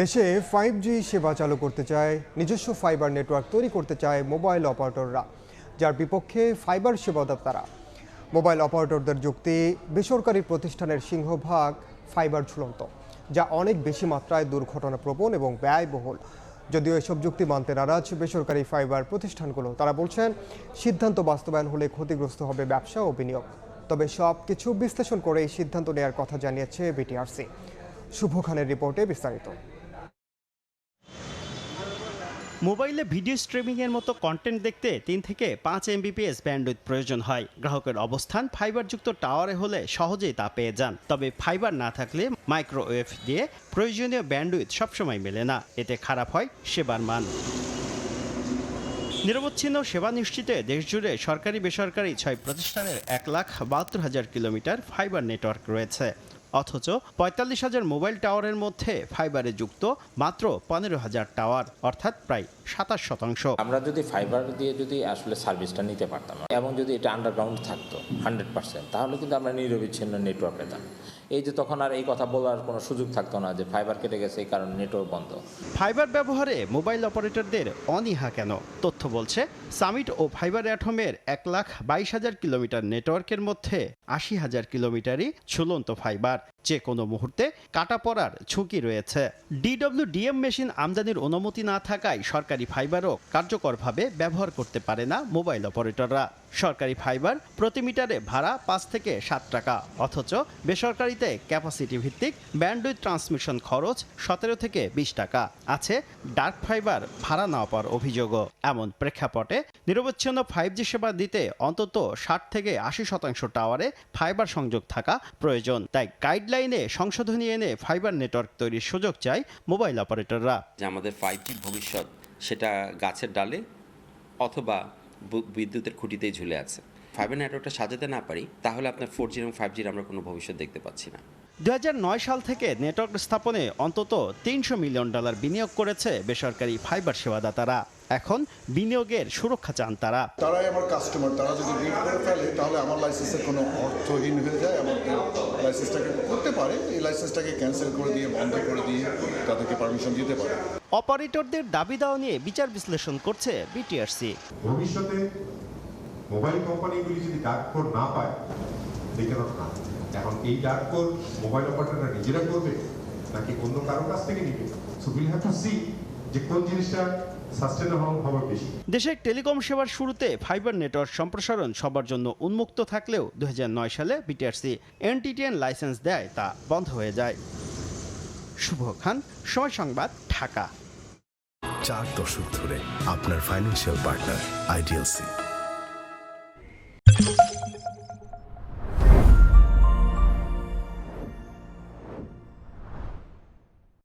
দেশে five G সেবা চালু করতে চায়, নিজস্ব ফাইবার নেটওয়ার্ক তৈরি করতে চায় মোবাইল অপারেটররা যার বিপক্ষে ফাইবার সেবাদাতারা। মোবাইল অপারেটরদের যুক্তি, বেসরকারি প্রতিষ্ঠানের সিংহভাগ ফাইবার ঝুলন্ত, যা অনেক বেশি মাত্রায় দুর্ঘটনা প্রবণ এবং ব্যয়বহুল। যদিও এসব যুক্তি মানতে নারাজ বেসরকারি ফাইবার প্রতিষ্ঠানগুলো, তারা বলছেন, সিদ্ধান্ত বাস্তবায়ন হলে ক্ষতিগ্রস্ত হবে ব্যবসা ও বিনিয়োগ। তবে সব কিছু বিশ্লেষণ করে এই সিদ্ধান্ত নেওয়ার কথা জানিয়েছে বিটিআরসি। শুভ খানের রিপোর্টে বিস্তারিত। মোবাইলে ভিডিও স্ট্রিমিং এর মতো কন্টেন্ট দেখতে তিন থেকে পাঁচ এমবিপিএস ব্যান্ডউইথ প্রয়োজন হয়। গ্রাহকের অবস্থান ফাইবারযুক্ত টাওয়ারে হলে সহজেই তা পেয়ে যান। তবে ফাইবার না থাকলে মাইক্রোওয়েভ দিয়ে প্রয়োজনীয় ব্যান্ডউইথ সবসময় মেলে না। এতে খারাপ হয় সেবার মান। নিরবচ্ছিন্ন সেবা নিশ্চিতে দেশজুড়ে সরকারি বেসরকারি ছয় প্রতিষ্ঠানের এক লাখ বাহাত্তর হাজার কিলোমিটার ফাইবার নেটওয়ার্ক রয়েছে। অথচ পঁয়তাল্লিশ হাজার মোবাইল টাওয়ারের মধ্যে ফাইবারে যুক্ত মাত্র পনেরো হাজার টাওয়ার অর্থাৎ প্রায় সাতাশ শতাংশ। আমরা যদি ফাইবার দিয়ে যদি আসলে সার্ভিসটা নিতে পারতাম এবং যদি এটা আন্ডারগ্রাউন্ড থাকতো হান্ড্রেড পার্সেন্ট তাহলে কিন্তু আমরা নিরবিচ্ছিন্ন নেটওয়ার্ক পেতাম। এই যে তখন আর এই কথা বলার কোনো সুযোগ থাকতো না যে ফাইবার কেটে গেছে এই কারণে নেটওয়ার্ক বন্ধ। ফাইবার ব্যবহারে মোবাইল অপারেটরদের অনীহা কেন? তথ্য বলছে সামিট ও ফাইবার অ্যাটমের এক লাখ বাইশ হাজার কিলোমিটার নেটওয়ার্কের মধ্যে আশি হাজার কিলোমিটারই ঝুলন্ত ফাইবার। যে কোনো মুহূর্তে কাটা পড়ার ঝুঁকি রয়েছে। ডিডব্লিউডিএম মেশিন আমদানির অনুমতি না থাকায় সরকারি ফাইবারও কার্যকরভাবে ব্যবহার করতে পারে না মোবাইল অপারেটররা। সরকারি ফাইবার প্রতি মিটারে ভাড়া পাঁচ থেকে সাত টাকা, অথচ বেসরকারিতে ক্যাপাসিটি ভিত্তিক ব্যান্ডউইথ ট্রান্সমিশন খরচ সতেরো থেকে বিশ টাকা আছে ডার্ক ফাইবার ভাড়া না পাওয়ার অভিযোগও। এমন প্রেক্ষাপটে নিরবচ্ছিন্ন ফাইভ জি সেবা দিতে অন্তত ষাট থেকে আশি শতাংশ টাওয়ারে ফাইবার সংযোগ থাকা প্রয়োজন। তাই গাইডলাইনে সংশোধনী এনে ফাইবার নেটওয়ার্ক তৈরির সুযোগ চায় মোবাইল অপারেটররা যে আমাদের ফাইভ জি ভবিষ্যৎ সেটা গাছের ডালে অথবা বিদ্যুতের খুঁটিতেই ঝুলে আছে। ফাইবার নেটওয়ার্কটা সাজাতে না পারি তাহলে আপনার ফোর জি এবং ফাইভ জির আমরা কোনো ভবিষ্যৎ দেখতে পাচ্ছি না। দু হাজার নয় সাল থেকে নেটওয়ার্ক স্থাপনে অন্তত তিনশো মিলিয়ন ডলার বিনিয়োগ করেছে বেসরকারি ফাইবার সেবাদাতারা। এখন বিনিয়োগের সুরক্ষা চান তারা। তারাই আমার কাস্টমার তারা যদি বিল করে ফেলে তাহলে আমার লাইসেন্সের কোনো অর্থহীন হয়ে যায়। আমার লাইসেন্সটাকে করতে পারে এই লাইসেন্সটাকে ক্যান্সেল করে দিয়ে বন্ধ করে দিয়ে তাদেরকে পারমিশন দিতে পারে। অপারেটরদের দাবি দেওয়া নিয়ে বিচার বিশ্লেষণ করছে বিটিআরসি। ভবিষ্যতে মোবাইল কোম্পানিগুলি যদি কোড না পায় দেখে না। এখন এই কোড মোবাইল অপারেটররা নিজেরা করবে নাকি অন্য কারও কাছ থেকে নিবে? So will have to see যে কোন জিনিসটা সাস্টেনেবল হবে বেশি। দেশে টেলিকম সেবার শুরুতে ফাইবার নেটওয়ার্ক সম্প্রসারণ সবার জন্য উন্মুক্ত থাকলেও দু হাজার নয় সালে বিটিআরসি এনটিটিএন লাইসেন্স দেয় তা বন্ধ হয়ে যায়। শুভ খান সময় সংবাদ ঢাকা। চার দশক ধরে আপনার ফাইন্যান্সিয়াল পার্টনার আইডিএলসি।